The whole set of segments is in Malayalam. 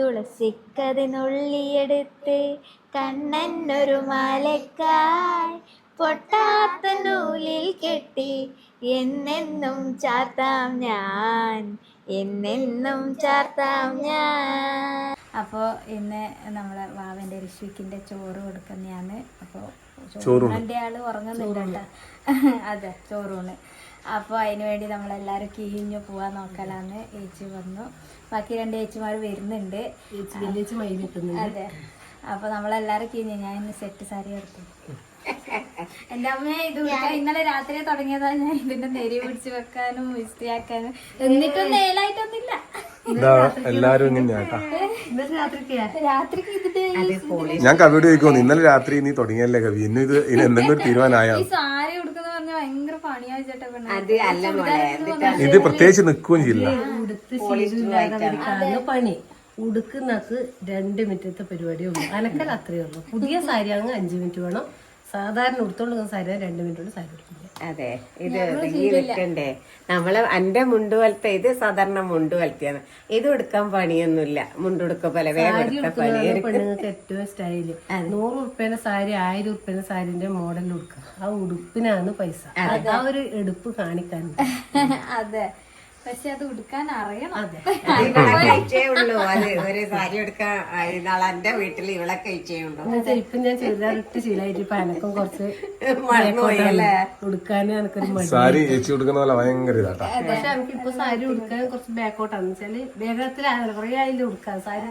തുളസിക്കതിനുള്ളിയെടുത്ത് കണ്ണനൊരു മാലക്കായി പൊട്ടാത്ത നൂലിൽ കെട്ടി എന്നെന്നും ചാർത്താം ഞാൻ എന്നെന്നും ചാർത്താം ഞാൻ. അപ്പോൾ ഇന്ന് നമ്മളെ വാവന്റെ ഋഷിക്കിന്റെ ചോറ് കൊടുക്കുന്നതാണ്. അപ്പോൾ ചോറിന്റെ ആൾ ഉറങ്ങുന്നുണ്ട് അതെ ചോറൂണ്. അപ്പോൾ അതിന് വേണ്ടി നമ്മളെല്ലാവരും കീഞ്ഞു പോവാൻ നോക്കലാന്ന് ഏച്ചി വന്നു. ബാക്കി രണ്ട് ഏച്ചിമാർ വരുന്നുണ്ട്. അതെ. അപ്പോൾ നമ്മളെല്ലാവരും കീഞ്ഞു ഞാൻ ഇന്ന് സെറ്റ് സാരി എടുത്തു. എന്റെ അമ്മയെ ഇത് ഇന്നലെ രാത്രി തുടങ്ങിയതാണ് ഞാൻ ഇതിന്റെ നെരി പിടിച്ച് വെക്കാനും ഇസ്ത്രിയാക്കാനും എന്നിട്ടും നേലായിട്ടൊന്നുമില്ല എല്ലാരും ഞാൻ കവിയോട് ചോദിക്കുന്നു ഇന്നലെ രാത്രി നീ തുടങ്ങിയല്ലേ കവി? ഇന്ന് ഇത് ഇനി എന്തെങ്കിലും ഒരു തീരുമാനമായോ? ഈ സാരി ഉടുക്കുന്ന പറഞ്ഞ ഭയങ്കര പണിയാ ചേട്ടാ പെണ്ണെ. അത് അല്ല മോളെ ഇത് പ്രത്യേകിച്ച് നിൽക്കുകയും ചെയ്യില്ല. ഉടുത്ത് പണി. ഉടുക്കുന്നക്ക് രണ്ട് മിനിറ്റത്തെ പരിപാടിയേ ഉള്ളൂ. അനക്കൽ അത്രയേ ഉള്ളൂ. പുതിയ സാരി അങ്ങ് അഞ്ച് മിനിറ്റ് വേണം. സാധാരണ ഉടുത്തോണ്ട് സാരി രണ്ട് മിനിറ്റ് കൊണ്ട് സാരി ഉടുക്കില്ല അതെ ഇത് ഈ നിൽക്കണ്ടേ നമ്മൾ എന്റെ മുണ്ട് ഇത് സാധാരണ മുണ്ട് പോലത്തെയാണ് ഇത് എടുക്കാൻ പണിയൊന്നുമില്ല. മുണ്ടുടുക്ക പോലെ വേഗം സാരി എടുത്ത പണി. പെണ്ണുങ്ങൾക്ക് ഏറ്റവും സ്റ്റൈൽ നൂറ് ഉറുപ്പേന സാരി ആയിരം ഉറുപ്പേന സാരിന്റെ മോഡൽ ഉടുക്കുക. ആ ഉടുപ്പിനാണ് പൈസ. ആ ഒരു എടുപ്പ് കാണിക്കാൻ. അതെ. പക്ഷെ അത് ഉടുക്കാൻ അറിയണം. കഴിച്ചേ ഉള്ളൂ. അത് ഒരു സാരി എടുക്കാൻ നാളെ എന്റെ വീട്ടിൽ ഇവിടെ കഴിച്ചേ ഉള്ളൂ. ഇപ്പൊ ഞാൻ ചെറുതായിട്ട് ശീലായിട്ട് ഇപ്പൊ എനക്കും കുറച്ച് മറന്നുപോയി അല്ലേ? ഉടുക്കാനും എനക്കൊരു മടി സാരി ചേച്ചി കൊടുക്കുന്ന പോലെ ഭയങ്കര ഇതാട്ടാ പക്ഷെ എനിക്ക് ഇപ്പൊ സാരി ഉടുക്കാൻ കുറച്ച് ബാക്കോട്ടാന്ന് വെച്ചാൽ വേഗത്തിലായാലും കുറെ ആയില്ല ഉടുക്കാൻ? സാരി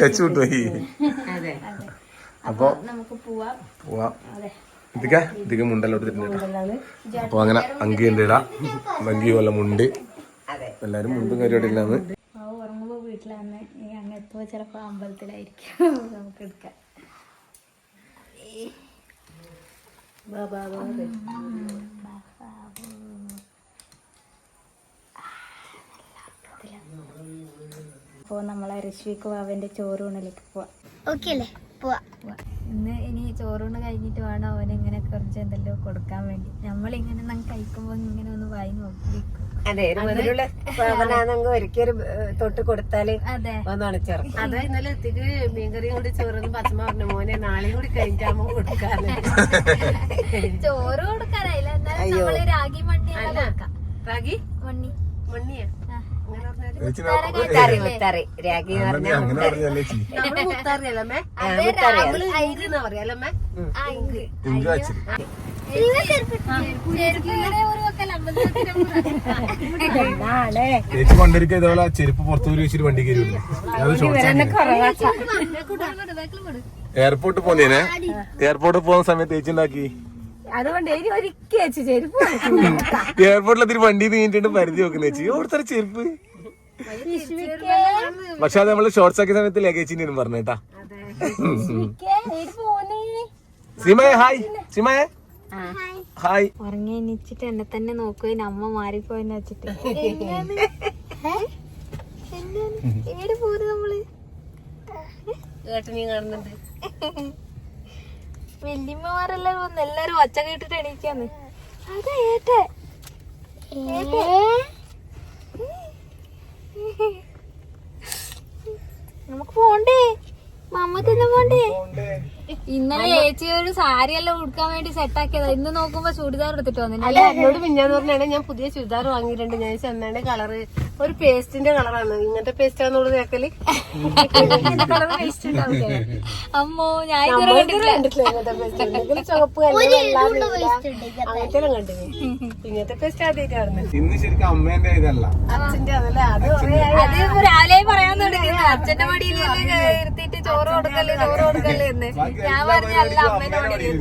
ചേച്ചി? അപ്പൊ നമുക്ക് പോവാം. പോവാം. ഇതിക്ക ഇതിക്ക് മുണ്ടെല്ലാം എടുത്തിട്ടുണ്ട് അല്ലാതെ അപ്പൊ അങ്ങനെ അങ്കി ഉണ്ട് ഇടാ അങ്കി പോലെ മുണ്ട്. എല്ലാരും മുണ്ടും കാര്യമായിട്ട് ഇല്ലാന്ന്. വീട്ടിലാണ് അമ്പലത്തിലായിരിക്കും. നമുക്ക് എടുക്കാം. അപ്പോൾ നമ്മളെ ഋഷിക്ക് അവന്റെ ചോറൂണിലേക്ക് പോവാം. ഓക്കെ അല്ലേ? പോവാ. ഇന്ന് ഇനി ചോറൂണ് കഴിഞ്ഞിട്ട് വേണം അവന് ഇങ്ങനെ കുറച്ച് എന്തെല്ലോ കൊടുക്കാൻ വേണ്ടി. നമ്മളിങ്ങനെ നം കഴിക്കുമ്പോ ഇങ്ങനെ ഒന്ന് വായി നോക്കി അതെ ഒരു മുതലുള്ള സാധനാണെങ്കിൽ ഒരിക്കലും തൊട്ട് കൊടുത്താൽ അതെ. ഒന്നാണ് ചെറുപ്പം. അതാ ഇന്നലെ എത്തിക്ക് മീൻകറിയും കൂടി ചോറും പച്ചമ പറഞ്ഞു. മോനെ നാളെയും കൂടി കഴിഞ്ഞാകുമ്പോ കൊടുക്കാന്ന്. ചോറ് കൊടുക്കാനായില്ല എന്നാലും നമ്മൾ രാഗി കൊടുക്കാം റാഗി മണ്ണി രാഗി? ചേച്ചി കൊണ്ടിരിക്ക ഇതേപോലെ ചെരുപ്പ് പുറത്തു വെച്ചിട്ട് വണ്ടി കയറി എയർപോർട്ട് പോന്നേനെ. എയർപോർട്ട് പോകുന്ന സമയത്ത് ചേച്ചി ഉണ്ടാക്കി അതുകൊണ്ട് ഇനി ഒരിക്കലും ചേച്ചി ചെരുപ്പ് എയർപോർട്ടിൽ അതിന് വണ്ടി നീണ്ടിട്ട് പരിധി നോക്കുന്ന ചേച്ചി ഓടുത്ത ചെരുപ്പ് പക്ഷെ അത് നമ്മൾ ഷോർട്സ് ആക്കിയ സമയത്ത് ലഗേജിന്റെ പറഞ്ഞേട്ടാ സിമയെ ഹായ് സിമയെ ഹായ് ഉറങ്ങി എണീച്ചിട്ട് എന്നെ തന്നെ നോക്കുക അമ്മ മാറിപ്പോയെന്ന് വെച്ചിട്ട് ഏട് പോര് നമ്മൾ ഏട്ടനെയും കാണുന്നുണ്ട് വല്യമ്മമാരെല്ലാം വന്ന് എല്ലാരും ഒച്ച കേട്ടിട്ട് എണീക്കാന്ന്. അതെ ഏട്ടെ നമുക്ക് പോണ്ടേ? മമ്മ പോണ്ടേ ഇന്നലെ ചേച്ചി ഒരു സാരി എല്ലാം ഉടുക്കാൻ വേണ്ടി സെറ്റ് ആക്കിയതാ. ഇന്ന് നോക്കുമ്പോ ചുരിദാർ എടുത്തിട്ട് വന്നില്ല അല്ല എന്നോട് മിഞ്ഞാന്ന് പറഞ്ഞാണ് ഞാൻ പുതിയ ചുരിദാർ വാങ്ങിയിട്ടുണ്ട്. ഞാൻ ചെന്നേന്റെ കളറ് ഒരു പേസ്റ്റിന്റെ കളറാണ് ഇങ്ങനത്തെ പേസ്റ്റ് ആണെന്നുള്ളത് കേക്കൽ? കളർ പേസ്റ്റ് ഉണ്ടാവില്ലേ അമ്മോ ഞാൻ ഇതുവരെ കണ്ടിട്ടില്ല. കണ്ടിട്ടില്ല പേസ്റ്റ് ചുവപ്പ് അങ്ങനത്തെ ഇങ്ങനത്തെ ഇന്ന് ശരിക്കും അമ്മേന്റെ ഇതല്ല. അച്ഛന്റെ അതല്ലേ? അത് രാവിലെ പറയാൻ തുടങ്ങി അച്ഛന്റെ മടിയിൽ ഇരുത്തിയിട്ട് ചോറ് കൊടുക്കൽ ചോറ് കൊടുക്കൽ എന്ന് ഞാൻ പറഞ്ഞല്ല അമ്മേന്റെ മടിയിൽ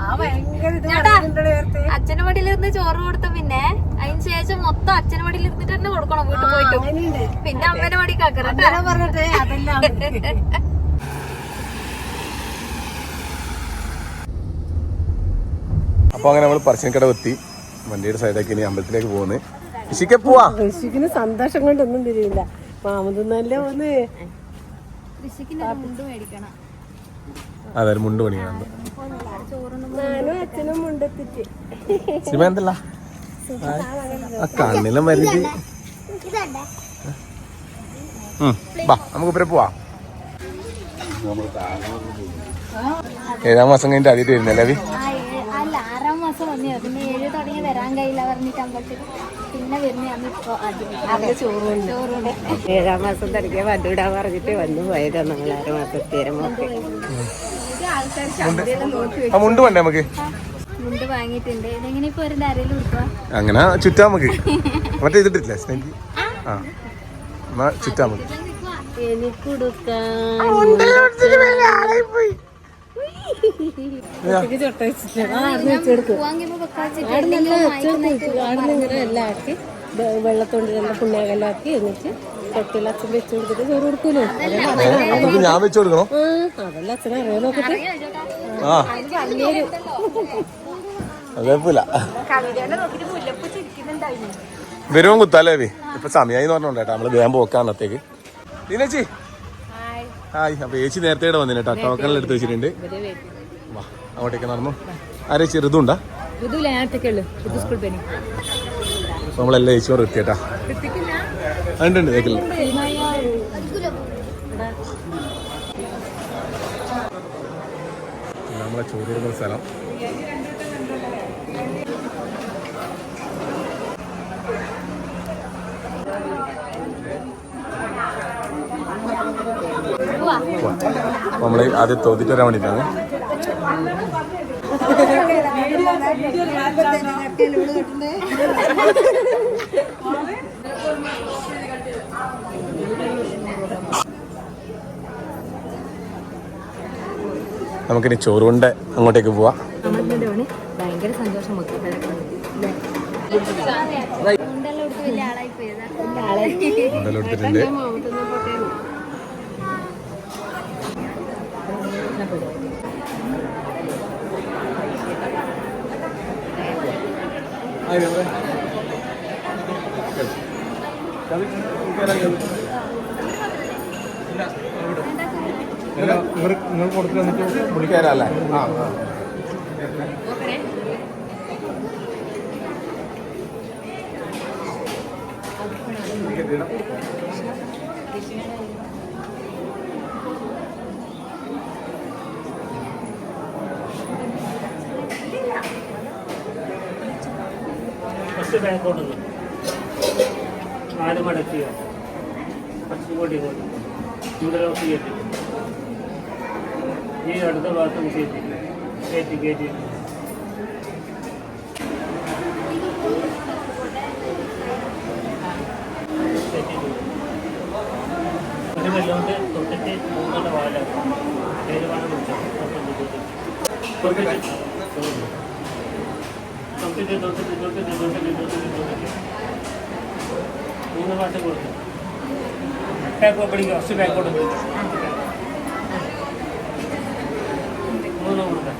ആ ഭയങ്കര ഇത് ചേട്ടാ. പറഞ്ഞിട്ടുണ്ട് അച്ഛന്റെ മടിയിൽ ഇരുന്ന് ചോറ് കൊടുത്ത പിന്നെ അതിന് ശേഷം മൊത്തം അച്ഛന്റെ മടിയിൽ ഇരുന്നിട്ട് തന്നെ കൊടുക്കണം വീട്ടിൽ പോയിട്ട്. പിന്നെ അമ്മേന്റെ മടി കാക്കറ അങ്ങനെ അതെല്ലാം അപ്പൊ അങ്ങനെ നമ്മൾ പറശ്ശിനിക്കട എത്തി. വണ്ടിയുടെ സൈഡാക്കി ഇനി അമ്പലത്തിലേക്ക് പോകുന്നത് ഋഷിക്ക് പോവാ. ഋഷിക്കിന് സന്തോഷം കൊണ്ടൊന്നും തിരിയില്ല മാമതൊന്നല്ലേ മേടിക്കണം അതെ ഒരു മുണ്ട് പണിയാണ് സിനിമ എന്തല്ല കണ്ണിലും വരുത്തി വാ നമുക്ക് ഇപ്പൊ പോവാ. ഏഴാം മാസം കഴിഞ്ഞിട്ട് ആദ്യമായിട്ട് വരുന്നല്ലേ അഭി? ആറാം മാസം വന്നു. പിന്നെ ഏഴ് തുടങ്ങി വരാൻ കഴിയില്ല പറഞ്ഞിട്ട് അമ്പലത്തിൽ പിന്നെ വരുന്ന ഇപ്പൊ ആദ്യം ചോറുണ്ട്. ചോറുണ്ട്. ഏഴാം മാസം തുടങ്ങിയ വധുവിടാൻ പറഞ്ഞിട്ട് വന്നു പോയതാ നമ്മൾ ആറ് മാസം ഒക്കെ. ആ മുണ്ട് വേണ്ടേ നമുക്ക്? മുണ്ട് വാങ്ങിയിട്ടുണ്ട്. ഇതെങ്ങനെ ഇപ്പൊ ഒരു ധാരയിൽ അങ്ങനെ ചുറ്റാ നമുക്ക്. മറ്റേ ഇതിട്ടില്ല സ്നേഹി? ആ. എന്നാ ചുറ്റാ നമുക്ക്. എനിക്കുടുക്കാൻ വാങ്ങിയപ്പോ വെക്കാച്ചിട്ട് ആടുന്നിങ്ങനെ എല്ലാം ആക്കി വെ- വെള്ളത്തോണ്ട് നല്ല പുണ്യാകെല്ലാം ആക്കി എന്നിട്ട് തൊട്ടിൽ അച്ഛൻ വെച്ച് കൊടുത്തിട്ട് ചോറ് കൊടുക്കൂലോ? നമുക്ക് ഞാൻ വെച്ചു കൊടുക്കണോ? അതെല്ലാം അച്ഛനെ അറിയാൻ നോക്കട്ടെ വരുമ്പോ കുത്താലേ ഇപ്പൊ സമയമായി എന്ന് പറഞ്ഞോണ്ടേട്ടാ നമ്മൾ വേഗം പോക്കാന്നത്തേക്ക് നീനച്ചി ഹായ് അപ്പൊ ചേച്ചി നേരത്തെ ഇവിടെ വന്നില്ല കേട്ടോ. ടോക്കണിൽ എടുത്ത് വെച്ചിട്ടുണ്ട്. വാ അങ്ങോട്ടേക്ക് നടന്നു. ആരെ പനി അപ്പൊ നമ്മളെല്ലാം ചേച്ചിയോട് എത്തിയേട്ടാ. ഉണ്ട് കേക്കില്ല നമ്മളെ ചോറ് സ്ഥലം. നമ്മളെ ആദ്യം തോന്നിട്ട് വരാൻ വേണ്ടിയിട്ടാണ് നമുക്കിനി ചോറുകൊണ്ട് അങ്ങോട്ടേക്ക് പോവാം. ഭയങ്കര സന്തോഷം മുണ്ടെല്ലാം എടുത്ത് വലിയ ആളായി പോയതാ എന്തെല്ലാം എടുത്തിട്ടുണ്ട് വിളിക്കാരല്ലേ ആ. ആ ഫസ്റ്റ് ബാക്കോട്ട് നാല് മടക്കുക ഫസ്റ്റ് ഇങ്ങോട്ട് ഇങ്ങോട്ട്. ഇവിടെ നോക്കി കയറ്റി ഈ അടുത്ത ഭാഗത്തും കയറ്റി കയറ്റി. കയറ്റി. ഒരു വെള്ളോണ്ട് തൊട്ടിട്ട് മൂന്നോട്ട് വാലാക്കും. പേര് വേണം വിളിച്ചാൽ തൊട്ടിട്ട് തൊട്ടിട്ട് തൊട്ടിട്ട് തൊട്ടിട്ട് തൊട്ടിട്ട് തൊട്ടിട്ട് മൂന്ന് പ്രാവശ്യം കൊടുക്കും ബാക്ക് കുറച്ച് ഫസ്റ്റ് കൊടുക്കും മൂന്ന് കൊടുക്കാം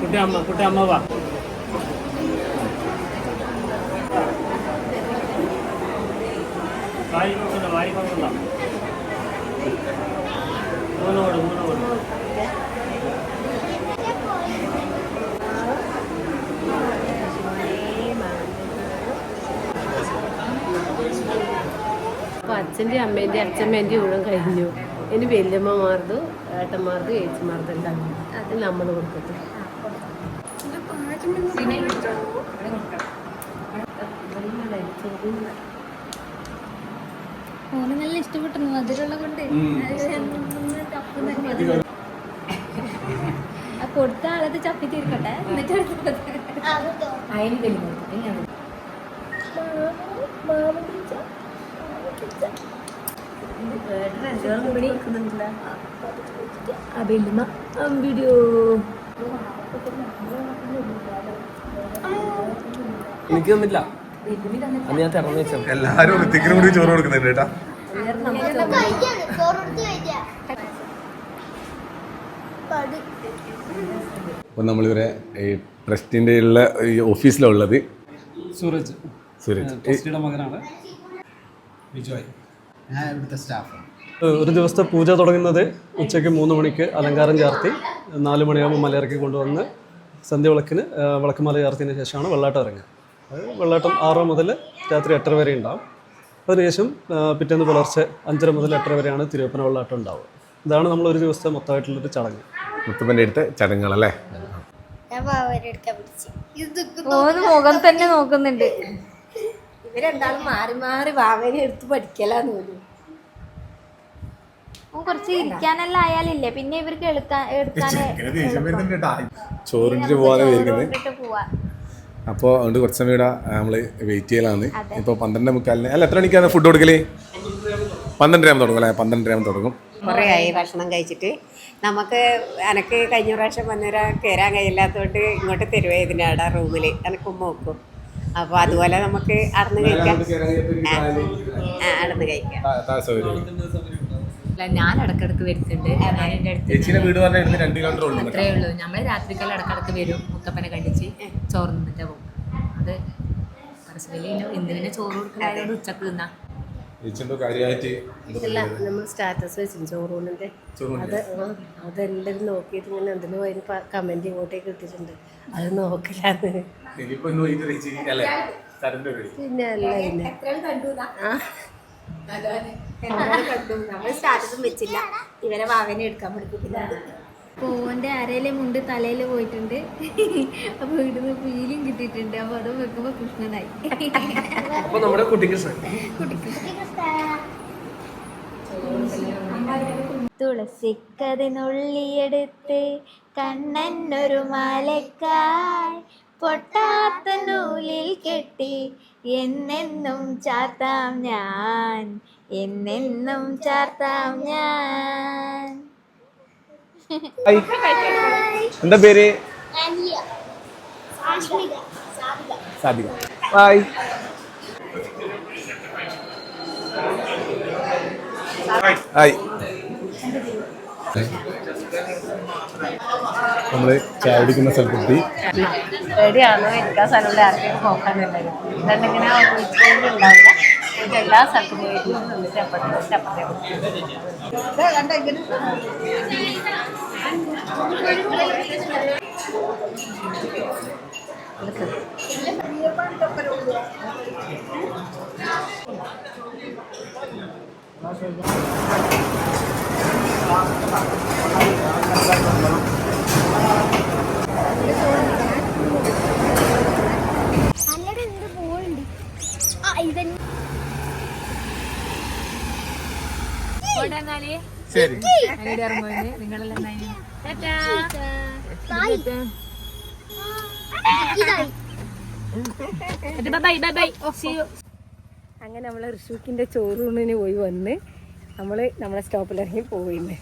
കുട്ടി അമ്മ കുട്ടി അമ്മ വാ വായി കൊണ്ടല്ല വായി കൊണ്ടല്ല മൂന്നോട് മൂന്നോട് അപ്പൊ അച്ഛന്റെ അമ്മേന്റെ അച്ഛമ്മേന്റെ ഊഴം കഴിഞ്ഞു. ഇനി വല്യമ്മമാർക്കും ഏട്ടന്മാർക്കും ഏച്ചിമാർക്കും ഉണ്ടാകും അത് നമ്മൾ കൊടുക്കത്തു ഓന് നല്ല ഇഷ്ടപ്പെട്ടു മധുരമുള്ള കൊണ്ട്. കൊടുത്ത ആളത് ചപ്പി തീർക്കട്ടെ എന്നിട്ട് അടുത്തത്. എനിക്ക് തന്നില്ല. അത് ഞാൻ തുറന്നു വെച്ചു എല്ലാരും കൂടി ചോറ് കൊടുക്കുന്നുണ്ട് കേട്ടാ. അപ്പൊ നമ്മളിവരെ ഈ ട്രസ്റ്റിന്റെ ഉള്ള ഈ ഓഫീസിലാണ് ഉള്ളത് സൂരജ്. സുരജ് ട്രസ്റ്റിയുടെ മകനാണ് ഞാൻ ഇവിടുത്തെ സ്റ്റാഫാണ് ഒരു ദിവസത്തെ പൂജ തുടങ്ങുന്നത് ഉച്ചയ്ക്ക് മൂന്ന് മണിക്ക് അലങ്കാരം ചാർത്തി നാല് മണിയാകുമ്പോൾ മലയിറക്കി കൊണ്ടുവന്ന് സന്ധ്യ വിളക്കിന് വിളക്കുമാല ചാർത്തിയതിന് ശേഷമാണ് വെള്ളാട്ടം ഇറങ്ങുക. അത് വെള്ളാട്ടം ആറ് മുതൽ രാത്രി എട്ടര വരെ ഉണ്ടാവും. അതിനുശേഷം ശേഷം പിറ്റേന്ന് പുലർച്ചെ അഞ്ചര മുതൽ എട്ടര വരെയാണ് തിരുവപ്പന വെള്ളാട്ടം ഉണ്ടാവുക. ഇതാണ് നമ്മൾ ഒരു ദിവസത്തെ മൊത്തമായിട്ടുള്ളൊരു ചടങ്ങ്. മുത്തപ്പന്റെ അടുത്ത ചടങ്ങുകളല്ലേ? ഞാൻ പാവരെടുക്കാൻ പിടിച്ച് ഇത് ഓന് മുഖം തന്നെ നോക്കുന്നുണ്ട്. ഇവരെന്താളും മാറി മാറി വാവനെ എടുത്ത് പഠിക്കലാന്ന് തോന്നുന്നു. ഓൻ കുറച്ച് ഇരിക്കാനെല്ലാം ആയാലില്ലേ? പിന്നെ ഇവർക്ക് എടുക്കാൻ എടുക്കാന് ചോറിന്റെ പോകാതെ വരുന്നത്. ഇട്ടിട്ട് പോവാ. അപ്പോൾ അതുകൊണ്ട് കുറച്ച് സമയം ഇവിടെ നമ്മൾ വെയിറ്റ് ചെയ്യലാണ്. ഇപ്പോൾ പന്ത്രണ്ട് മുക്കാലിന് അല്ല എത്ര മണിക്കാണ് ഫുഡ് കൊടുക്കൽ? പന്ത്രണ്ടരയാകുമ്പോൾ തുടങ്ങും അല്ലേ? പന്ത്രണ്ടരയാകുമ്പോൾ തുടങ്ങും. കുറേ ആയി ഭക്ഷണം കഴിച്ചിട്ട്. നമുക്ക് എനക്ക് കഴിഞ്ഞ പ്രാവശ്യം വന്നൊരാ കയറാൻ കഴിയില്ലാത്തതുകൊണ്ട് ഇങ്ങോട്ട് തരുവേ ഇതിനാടാ റൂമിൽ എനിക്ക് ഉമ്മ വെക്കും. അപ്പോൾ അതുപോലെ നമുക്ക് അടന്ന് കഴിക്കാം. ആ, അടന്ന് കഴിക്കാം. ഞാൻ ഇടക്കിടക്ക് വരുന്നുണ്ട്. ഞാൻ എന്റെ അടുത്ത് അത്രേ ഉള്ളൂ. നമ്മൾ രാത്രിക്കാലം ഇടക്കിടക്ക് വരും. മുത്തപ്പനെ കണ്ടിച്ച് ചോറ് നിന്നിട്ട് പോകും. അത് പരസ്പരം ഇന്ന് പിന്നെ ചോറ് കൊടുക്കുന്നതായതുകൊണ്ട് ഉച്ചയ്ക്ക് തിന്നാ. ചേച്ചി എന്തോ കാര്യമായിട്ട് ഇല്ല നമ്മൾ സ്റ്റാറ്റസ് വെച്ചിട്ടുണ്ട് ചോറൂണിന്റെ. അത് അതെല്ലാവരും നോക്കിയിട്ട് ഇങ്ങനെ എന്തിനും അതിന് കമന്റ് ഇങ്ങോട്ടേക്ക് ഇട്ടിട്ടുണ്ട് അത് റെഡി പിന്നെ അല്ല പിന്നെ. ആ. നമ്മൾ സ്റ്റാറ്റസും വെച്ചില്ല. ഇവരെ വാവനെ എടുക്കാൻ പൂവന്റെ അരയിലെ മുണ്ട് തലയിൽ പോയിട്ടുണ്ട്. അപ്പൊ ഇവിടുന്ന് ഫീലിംഗ് കിട്ടിയിട്ടുണ്ട്. അപ്പൊ അത് വെക്കുമ്പോ കൃഷ്ണനായി. അപ്പോൾ നമ്മുടെ തുളസിക്കതിനുള്ളിയെടുത്ത് കണ്ണനൊരു മാലക്കായ് പൊട്ടാത്ത നൂലിൽ കെട്ടി എന്നെന്നും ചാർത്താം ഞാൻ എന്നെന്നും ചാർത്താം ഞാൻ. എന്താ പേര്? സാധിക ഹായ് ഹായ് നമ്മൾ ചായ കുടിക്കുന്ന സ്ഥലത്തെത്തി. എനിക്ക് ഇരിക്കാൻ സ്ഥലമുള്ള ആർക്കും നോക്കാനുണ്ടായിരുന്നു ഇങ്ങനെ ഉണ്ടാവില്ല. ഇത് എല്ലാ സ്ഥലത്തും പോയിട്ട് നിന്നിട്ട് അപ്പുറത്തെ ശരി. അങ്ങനെ നമ്മൾ ഋഷുക്കിന്റെ ചോറൂണിന് പോയി വന്ന് നമ്മൾ നമ്മളെ സ്റ്റോപ്പിൽ ഇറങ്ങി പോയില്ലേ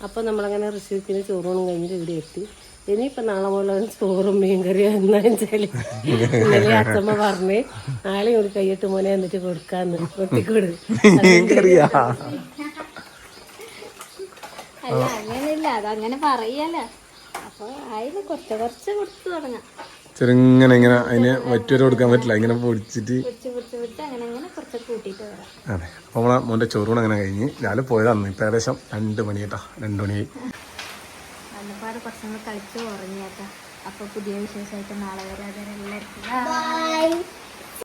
അപ്പൊ നമ്മളങ്ങനെ ഋഷുക്കിന് ചോറൂണും കഴിഞ്ഞിട്ട് ഇവിടെ എത്തി. ഇനിയിപ്പോ നാളെ പോലെ ചോറും മീൻകറിയും എന്നാ വെച്ചാൽ ഇന്നലെ അച്ഛമ്മ പറഞ്ഞ് നാളെ ഒരു കൈയിട്ട് മോനെ എന്നിട്ട് കൊടുക്കാന്ന് കൊട്ടിക്കൊടു. അല്ല അങ്ങനെയില്ല അതങ്ങനെ പറയല്ല. അപ്പൊ അതിന് കുറച്ച് കുറച്ച് കൊടുത്തു തുടങ്ങാം. ചെറുങ്ങനെ ഇങ്ങനെ അതിന് മറ്റൊരു കൊടുക്കാൻ പറ്റില്ല ഇങ്ങനെ പൊടിച്ചിട്ട്. അങ്ങനെ അങ്ങനെ അതെ അപ്പോൾ നമ്മളെ മോന്റെ ചോറൂണ് അങ്ങനെ കഴിഞ്ഞ് ഞാൻ പോയതാണ് ഇപ്പം ഏകദേശം രണ്ട് മണി കേട്ടോ രണ്ട് മണിയായി വന്നപ്പാട് കുറച്ചും കൂടെ കളിച്ച് ഉറങ്ങിയേക്കാം. അപ്പൊ പുതിയ വിശേഷമായിട്ട് നാളെ വരെ എല്ലാവർക്കും